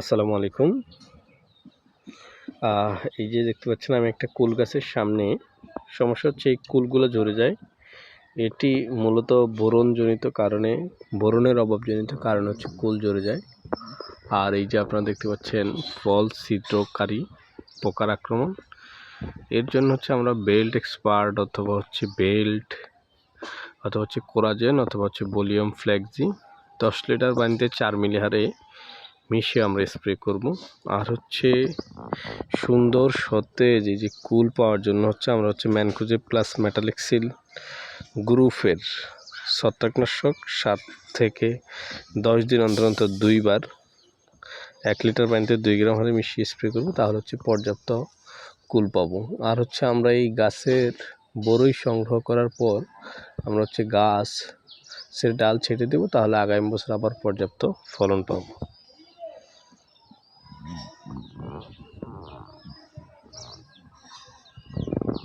আসসালামু আলাইকুম। এই যে দেখতে পাচ্ছেন, আমি একটা কুল গাছের সামনে। সমস্যা হচ্ছে এই কুলগুলো ঝরে যায়। এটি মূলত বোরনজনিত কারণে, বোরনের অভাবজনিত কারণ হচ্ছে কুল ঝরে যায়। আর এই যে আপনারা দেখতে পাচ্ছেন, ফল ছিদ্রকারী পোকার আক্রমণ। এর জন্য হচ্ছে আমরা বেল্ট এক্সপার্ট অথবা হচ্ছে বেল্ট অথবা হচ্ছে কোরাজেন অথবা হচ্ছে বলিয়াম ফ্ল্যাক্সি দশ লিটার পানিতে চার মিলি হারে মিশিয়ে আমরা স্প্রে করব। আর হচ্ছে সুন্দর সতেজ, এই যে কুল পাওয়ার জন্য হচ্ছে আমরা হচ্ছে ম্যানকুজে প্লাস মেটালিক্সিল গ্রুপের ছত্রাকনাশক সাত থেকে দশ দিন অন্তর অন্তর দুইবার এক লিটার পানিতে দুই গ্রাম হারে মিশিয়ে স্প্রে করব, তাহলে হচ্ছে পর্যাপ্ত কুল পাবো। আর হচ্ছে আমরা এই গাছের বড়ই সংগ্রহ করার পর আমরা হচ্ছে গাছ, সে ডাল ছেটে দেবো, তাহলে আগামী বছর আবার পর্যাপ্ত ফলন পাবো।